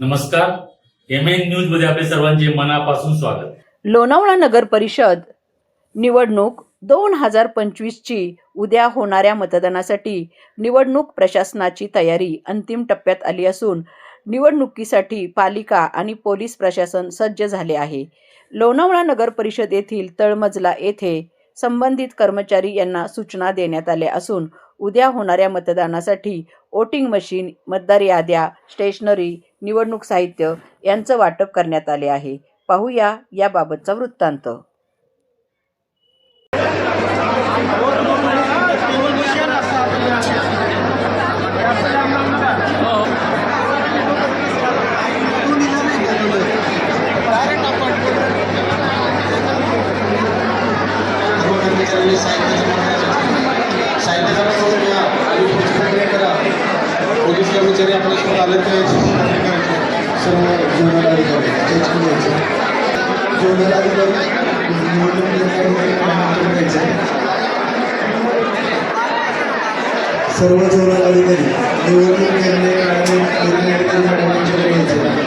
नमस्कार. M N न्यूजमध्ये आपले सर्वांचे मनापासून स्वागत. लोणावळा नगर परिषद निवडणूक दोन हजार पंचवीसची उद्या होणाऱ्या मतदानासाठी निवडणूक प्रशासनाची तयारी अंतिम टप्प्यात आली असून निवडणुकीसाठी पालिका आणि पोलीस प्रशासन सज्ज झाले आहे. लोणावळा नगर परिषद येथील तळमजला येथे संबंधित कर्मचारी यांना सूचना देण्यात आल्या असून उद्या होणाऱ्या मतदानासाठी वोटिंग मशीन मतदार याद्या स्टेशनरी निवडणूक साहित्य यांचं वाटप करण्यात आले आहे. पाहूया याबाबतचा वृत्तांत. साहित्य पोलीस कर्मचारी आपल्यासोबत आले ते सर्व जोनल अधिकारी चेक घ्यायचे जोनल अधिकारी निवडणूक निर्णय घ्यायचे सर्व जोनल अधिकारी निवडणूक निर्णय आणि निर्णय अधिकारी मॅडमांच्याकडे घ्यायचे